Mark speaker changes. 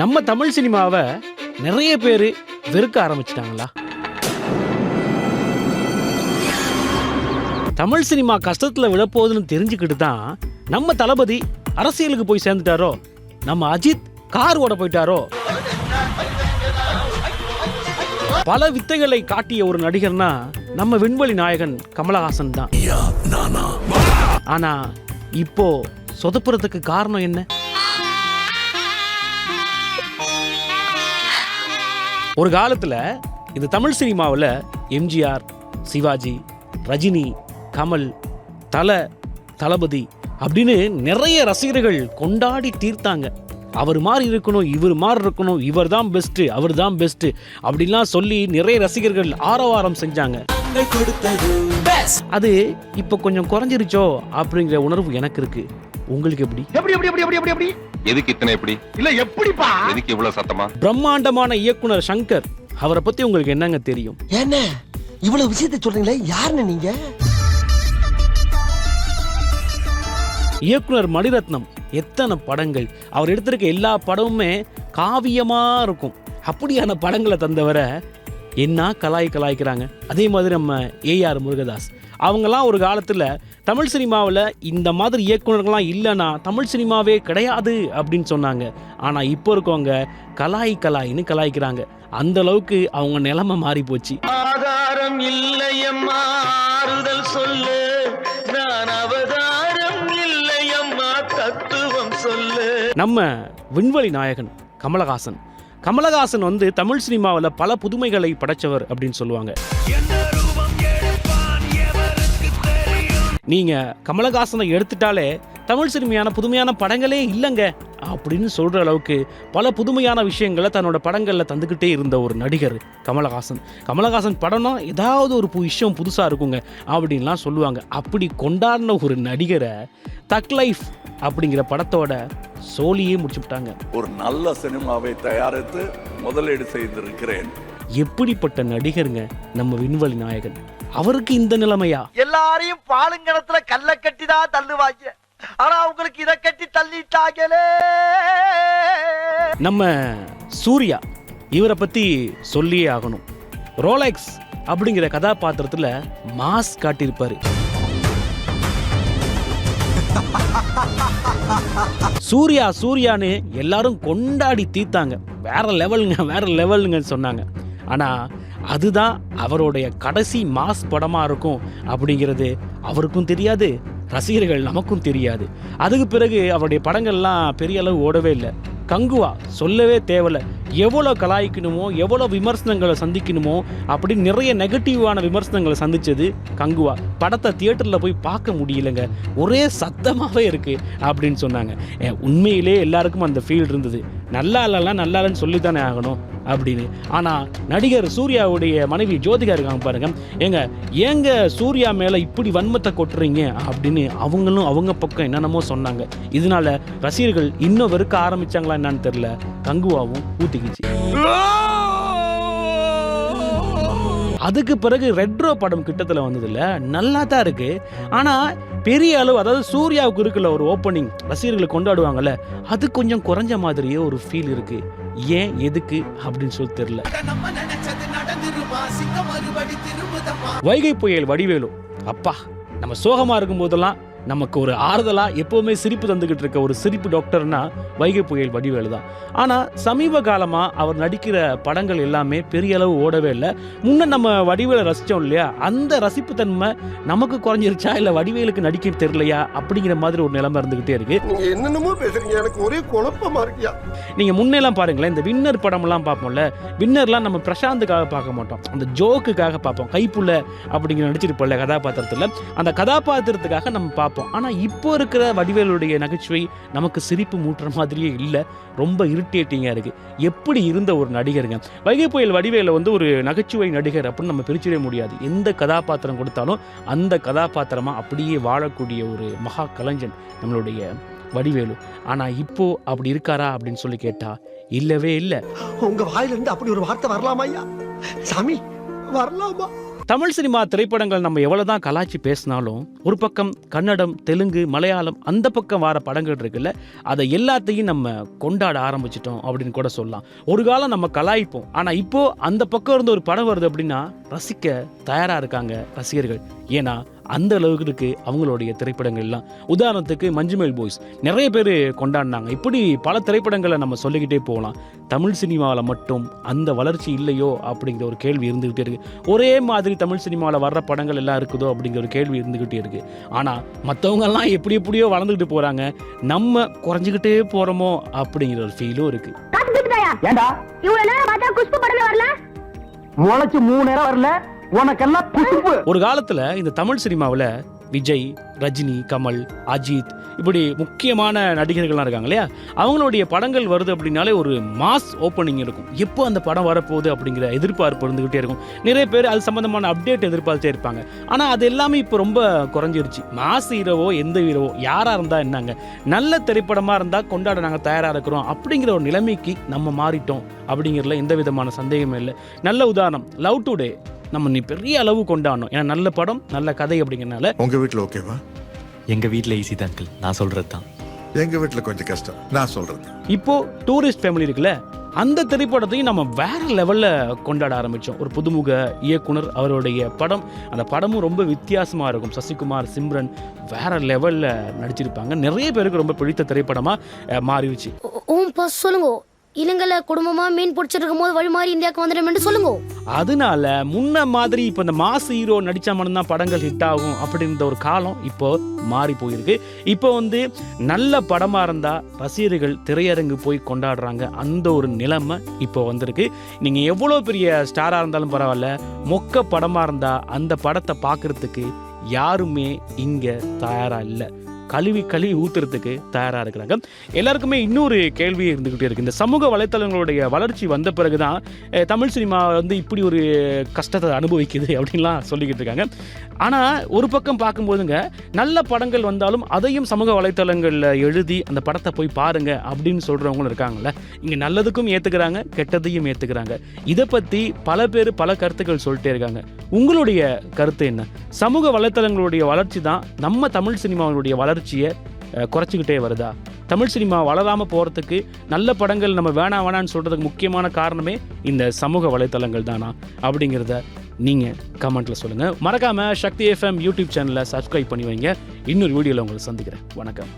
Speaker 1: நம்ம தமிழ் சினிமாவை நிறைய பேர் வெறுக்க ஆரம்பிச்சிட்டாங்களா? தமிழ் சினிமா கஷ்டத்தில் விழப்போகுதுன்னு தெரிஞ்சுக்கிட்டு தான் நம்ம தளபதி அரசியலுக்கு போய் சேர்ந்துட்டாரோ? நம்ம அஜித் கார் ஓட போயிட்டாரோ? பல வித்தைகளை காட்டிய ஒரு நடிகர்னா நம்ம விண்வெளி நாயகன் கமலஹாசன் தான். ஆனா இப்போ சொதப்புறதுக்கு காரணம் என்ன? ஒரு காலத்துல இது தமிழ் சினிமாவில் எம்ஜிஆர் சிவாஜி ரஜினி கமல் தல தளபதி அப்படின்னு நிறைய ரசிகர்கள் கொண்டாடி தீர்த்தாங்க. அவர் மாதிரி இருக்கணும் இவர் மாதிரி இருக்கணும் இவர் தான் பெஸ்ட்டு அவர் தான் பெஸ்ட்டு அப்படின்லாம் சொல்லி நிறைய ரசிகர்கள் ஆரவாரம் செஞ்சாங்க. அது இப்போ கொஞ்சம் குறைஞ்சிருச்சோ அப்படிங்கிற உணர்வு எனக்கு இருக்கு. உங்களுக்கு எப்படி
Speaker 2: எப்படி எப்படி எப்படி எப்படி எப்படி?
Speaker 3: எதுக்கு இத்தனை எப்படி
Speaker 2: இல்ல எப்படிப்பா?
Speaker 3: எதுக்கு இவ்வளவு சத்தமா?
Speaker 1: பிரம்மாண்டமான இயக்குனர் சங்கர் அவரை பத்தி உங்களுக்கு என்னங்க தெரியும்?
Speaker 4: என்ன? இவ்வளவு விஷயத்தை சொல்றீங்களே யாருன்னு நீங்க?
Speaker 1: இயக்குனர் மணிரத்னம் எத்தனை படங்கள்? அவர் எடுத்திருக்க எல்லா படமுமே காவியமா இருக்கும். அப்படியான படங்களை தந்தவரை என்ன கலாய் கலாய்க்கிறாங்க? அதே மாதிரி நம்ம ஏஆர் முருகதாஸ். அவங்கெல்லாம் ஒரு காலத்தில் தமிழ் சினிமாவில் இந்த மாதிரி இயக்குனர்கள்லாம் இல்லைன்னா தமிழ் சினிமாவே கிடையாது அப்படின்னு சொன்னாங்க. ஆனால் இப்போ இருக்கவங்க கலாய் கலாய்னு கலாய்க்கிறாங்க. அந்த அளவுக்கு அவங்க நிலைமை மாறி போச்சு.
Speaker 5: ஆதாரம் இல்லையம்மா ஆறுதல் சொல்லு. நான் அவதாரம் இல்லையம்மா தத்துவம் சொல்லு.
Speaker 1: நம்ம விண்வெளி நாயகன் கமலஹாசன். கமலஹாசன் வந்து தமிழ் சினிமாவில் பல புதுமைகளை படைச்சவர் அப்படின்னு சொல்லுவாங்க. நீங்கள் கமலஹாசனை எடுத்துட்டாலே தமிழ் சினிமையான புதுமையான படங்களே இல்லைங்க அப்படின்னு சொல்கிற அளவுக்கு பல புதுமையான விஷயங்களை தன்னோட படங்களில் தந்துக்கிட்டே இருந்த ஒரு நடிகர் கமலஹாசன். கமலஹாசன் படம்னா ஏதாவது ஒரு பு- விஷயம் புதுசாக இருக்குங்க அப்படின்லாம் சொல்லுவாங்க. அப்படி கொண்டாடின ஒரு நடிகரை தக் லைஃப் அப்படிங்கிற படத்தோட சோழியே முடிச்சுட்டாங்க.
Speaker 6: ஒரு நல்ல சினிமாவை தயாரித்து முதலீடு செய்திருக்கிறேன்.
Speaker 1: எப்படிப்பட்ட நடிகருங்க நம்ம விண்வெளி நாயகன்? அவருக்கு இந்த நிலைமையா?
Speaker 4: எல்லாரையும் பாலுங்கணத்துல கல்ல கட்டி தான் தள்ளுவாங்க. ஆனா அவங்களுக்கு இத கட்டி தள்ளிட்டாங்களே.
Speaker 1: நம்ம சூர்யா இவரை பத்தி சொல்லியே ஆகணும். ரோலெக்ஸ் அப்படிங்கிற கதாபாத்திரத்துல மாஸ் காட்டியிருப்பாரு. சூர்யா சூர்யான்னு எல்லாரும் கொண்டாடி தீர்த்தாங்க. வேற லெவலுங்க வேற லெவலுங்க சொன்னாங்க. ஆனால் அதுதான் அவருடைய கடைசி மாஸ் படமாக இருக்கும் அப்படிங்கிறது அவருக்கும் தெரியாது ரசிகர்கள் நமக்கும் தெரியாது. அதுக்கு பிறகு அவருடைய படங்கள்லாம் பெரிய அளவு ஓடவே இல்லை. கங்குவா சொல்லவே தேவையில்ல. எவ்வளோ கலாய்க்கணுமோ எவ்வளோ விமர்சனங்களை சந்திக்கணுமோ அப்படின்னு நிறைய நெகட்டிவான விமர்சனங்களை சந்தித்தது கங்குவா. படத்தை தியேட்டரில் போய் பார்க்க முடியலங்க. ஒரே சத்தமாகவே இருக்குது அப்படின்னு சொன்னாங்க. உண்மையிலே எல்லாருக்கும் அந்த ஃபீல் இருந்தது. நல்லா இல்லைன்னா நல்லா இல்லைன்னு சொல்லி தானே ஆகணும் அப்படின்னு. ஆனால் நடிகர் சூர்யாவுடைய மனைவி ஜோதிகா இருக்காங்க பாருங்க. ஏங்க ஏங்க சூர்யா மேலே இப்படி வன்மத்தை கொட்டுறீங்க அப்படின்னு அவங்களும் அவங்க பக்கம் என்னென்னமோ சொன்னாங்க. இதனால ரசிகர்கள் இன்னும் வெறுக்க ஆரம்பிச்சாங்களா என்னன்னு தெரில கங்குவாவும் ஊத்திக்கிச்சு. அதுக்கு பிறகு ரெட்ரோ படம் கிட்டத்தில் வந்ததுல நல்லா தான் இருக்குது ஆனால் பெரிய அளவு அதாவது சூர்யாவுக்கு இருக்குல்ல ஒரு ஓப்பனிங் ரசிகர்களை கொண்டாடுவாங்கல்ல அது கொஞ்சம் குறைஞ்ச மாதிரியே ஒரு ஃபீல் இருக்குது ஏன் எதுக்கு அப்படின்னு சொல்லி தெரியல. வைகை புயல் வடிவேலு அப்பா நம்ம சோகமாக இருக்கும் போதெல்லாம் நமக்கு ஒரு ஆறுதலா எப்பவுமே சிரிப்பு தந்துகிட்டு இருக்க ஒரு சிரிப்பு டாக்டர்னா வைகை புயல் வடிவேலு தான். ஆனா சமீப காலமா அவர் நடிக்கிற படங்கள் எல்லாமே பெரிய அளவு ஓடவே இல்லை. முன்ன நம்ம வடிவேலை ரசிச்சோம் இல்லையா? அந்த ரசிப்பு தன்மை நமக்கு குறைஞ்சிருச்சா? இல்ல வடிவேலுக்கு நடிக்க தெரியலையா? அப்படிங்கிற மாதிரி ஒரு நிலைமை இருந்துகிட்டே இருக்கு.
Speaker 4: என்னென்னமோ பேசுறீங்க. எனக்கு ஒரே குழப்பமா இருக்கியா?
Speaker 1: நீங்க முன்னெல்லாம் பாருங்களேன் இந்த வின்னர் படம்லாம் பார்ப்போம்ல வின்னர்லாம் நம்ம பிரசாந்துக்காக பார்க்க மாட்டோம். அந்த ஜோக்குக்காக பார்ப்போம். கைப்புள்ள அப்படிங்கிற நடிச்சிருப்போம்ல கதாபாத்திரத்தில். அந்த கதாபாத்திரத்துக்காக நம்ம பார்ப்போம். ஆனால் இப்போ இருக்கிற வடிவேலுடைய நகைச்சுவை நமக்கு சிரிப்பு மூட்டுற மாதிரியே இல்லை. ரொம்ப இரிட்டேட்டிங்காக இருக்குது எப்படி இருந்த ஒரு நடிகருங்க? வைகை புயல் வடிவேல வந்து ஒரு நகைச்சுவை நடிகர் அப்படின்னு நம்ம பிரிச்சிடவே முடியாது. எந்த கதாபாத்திரம் கொடுத்தாலும் அந்த கதாபாத்திரமாக அப்படியே வாழக்கூடிய ஒரு மகா கலைஞன் நம்மளுடைய வடிவேலு. ஆனால் இப்போ அப்படி இருக்காரா அப்படின்னு சொல்லி கேட்டா இல்லவே இல்லை.
Speaker 4: உங்க வாயிலிருந்து அப்படி ஒரு வார்த்தை வரலாமா ஐயா? சாமி வரலாமா?
Speaker 1: தமிழ் சினிமா திரைப்படங்கள் நம்ம எவ்வளவுதான் கலாய்ச்சி பேசினாலும் ஒரு பக்கம் கன்னடம் தெலுங்கு மலையாளம் அந்த பக்கம் வர படங்கள் இருக்குல்ல அதை எல்லாத்தையும் நம்ம கொண்டாட ஆரம்பிச்சிட்டோம் அப்படின்னு கூட சொல்லலாம். ஒரு காலம் நம்ம கலாய்ப்போம். ஆனால் இப்போது அந்த பக்கம் இருந்து ஒரு படம் வருது அப்படின்னா ரசிக்க தயாராக இருக்காங்க ரசிகர்கள். ஏன்னா அந்த அளவுக்கு இருக்கு அவங்களுடைய திரைப்படங்கள் எல்லாம் உதாரணத்துக்கு மஞ்சுமேல் பாய்ஸ். நிறைய பேர் கொண்டாடினாங்க. இப்படி பல திரைப்படங்களை நம்ம சொல்லிக்கிட்டே போகலாம். தமிழ் சினிமாவில் மட்டும் அந்த வளர்ச்சி இல்லையோ அப்படிங்கிற ஒரு கேள்வி இருந்துகிட்டே இருக்கு. ஒரே மாதிரி தமிழ் சினிமாவில் வர்ற படங்கள் எல்லாம் இருக்குதோ அப்படிங்கிற ஒரு கேள்வி இருந்துகிட்டே இருக்கு. ஆனால் மற்றவங்கெல்லாம் எப்படி எப்படியோ வளர்ந்துக்கிட்டு போகிறாங்க நம்ம குறைஞ்சிக்கிட்டே போகிறோமோ அப்படிங்கிற ஒரு ஃபீலும் இருக்கு.
Speaker 2: முளைச்சு மூணு நேரம் வரல. உனக்கெல்லாம் குசுப்பு
Speaker 1: ஒரு காலத்தில் இந்த தமிழ் சினிமாவில் விஜய் ரஜினி கமல் அஜித் இப்படி முக்கியமான நடிகர்கள்லாம் இருக்காங்க இல்லையா? அவங்களுடைய படங்கள் வருது அப்படின்னாலே ஒரு மாஸ் ஓப்பனிங் இருக்கும். எப்போ அந்த படம் வரப்போகுது அப்படிங்கிற எதிர்பார்ப்பு இருந்துகிட்டே இருக்கும். நிறைய பேர் அது சம்மந்தமான அப்டேட் எதிர்பார்த்தே இருப்பாங்க. ஆனால் அது எல்லாமே இப்போ ரொம்ப குறைஞ்சிருச்சு. மாஸ் ஹீரோவோ எந்த ஹீரோவோ யாராக இருந்தால் என்னங்க? நல்ல திரைப்படமாக இருந்தால் கொண்டாட நாங்கள் தயாராக இருக்கிறோம் அப்படிங்கிற ஒரு நிலைமைக்கு நம்ம மாறிட்டோம் அப்படிங்கிறதுல எந்த விதமான சந்தேகமே இல்லை. நல்ல உதாரணம் லவ் டுடே. நம்ம நீ பெரிய அளவு கொண்டாடணும். ஏன்னா நல்ல படம் நல்ல கதை அப்படிங்கிறனால
Speaker 7: உங்க வீட்ல ஓகேவா
Speaker 8: எங்க வீட்ல ஈஸி தான் அங்கிள் நான் சொல்றது தான்
Speaker 7: எங்க வீட்ல கொஞ்சம் கஷ்டம். நான் சொல்றது.
Speaker 1: இப்போ டூரிஸ்ட் ஃபேமிலி இருக்குல்ல அந்த திரைப்படத்தையும் நம்ம வேற லெவல்ல கொண்டாட ஆரம்பிச்சோம். ஒரு புதுமுக இயக்குனர் அவருடைய படம் அந்த படமும் ரொம்ப வித்தியாசமா இருக்கும். சசிகுமார் சிம்ரன் வேற லெவல்ல நடிச்சிருப்பாங்க. நிறைய பேருக்கு ரொம்ப பிடித்த திரைப்படமா அஹ், மாறிடுச்சு.
Speaker 9: சொல்லுங்க. இலங்கையில குடும்பமா மீன் பிடிச்சிருக்கும் போது வழி மாறி இந்தியாவுக்கு வந்துடும் சொல்லுங்க.
Speaker 1: அதனால முன்ன மாதிரி இப்போ இந்த மாஸ் ஹீரோ நடிச்சா மட்டும்தான் படங்கள் ஹிட் ஆகும் அப்படின்ற ஒரு காலம் இப்போ மாறி போயிருக்கு. இப்போ வந்து நல்ல படமா இருந்தா ரசிகர்கள் திரையரங்கு போய் கொண்டாடுறாங்க அந்த ஒரு நிலைமை இப்போ வந்திருக்கு. நீங்க எவ்வளோ பெரிய ஸ்டாரா இருந்தாலும் பரவாயில்ல மொக்க படமா இருந்தா அந்த படத்தை பார்க்கறதுக்கு யாருமே இங்க தயாரா இல்லை. கழுவி கழுவி ஊத்துறதுக்கு தயாராக இருக்கிறாங்க. எல்லாருக்குமே இன்னொரு கேள்வி இருந்துக்கிட்டே இருக்கு. இந்த சமூக வலைத்தளங்களுடைய வளர்ச்சி வந்த பிறகு தான் தமிழ் சினிமா வந்து இப்படி ஒரு கஷ்டத்தை அனுபவிக்குது அப்படின்லாம் சொல்லிக்கிட்டு இருக்காங்க. ஆனால் ஒரு பக்கம் பார்க்கும்போதுங்க நல்ல படங்கள் வந்தாலும் அதையும் சமூக வலைத்தளங்களில் எழுதி அந்த படத்தை போய் பாருங்க அப்படின்னு சொல்கிறவங்களும் இருக்காங்கல்ல. இங்கே நல்லதுக்கும் ஏற்றுக்கிறாங்க கெட்டதையும் ஏற்றுக்கிறாங்க இதை பற்றி பல பேர் பல கருத்துக்கள் சொல்லிட்டே இருக்காங்க. உங்களுடைய கருத்து என்ன? சமூக வலைத்தளங்களுடைய வளர்ச்சி தான் நம்ம தமிழ் சினிமாவுடைய வளர்ச்சி வளர்ச்சியை குறைச்சிக்கிட்டே வருதா? தமிழ் சினிமா வளராமல் போகிறதுக்கு நல்ல படங்கள் நம்ம வேணாம் வேணான்னு சொல்கிறதுக்கு முக்கியமான காரணமே இந்த சமூக வலைத்தளங்கள் தானா? அப்படிங்கிறத நீங்கள் கமெண்ட்டில் சொல்லுங்கள் மறக்காமல் சக்தி எஃப்எம் யூடியூப் சேனலை சப்ஸ்கிரைப் பண்ணி வைங்க. இன்னொரு வீடியோவில் உங்களை சந்திக்கிறேன். வணக்கம்.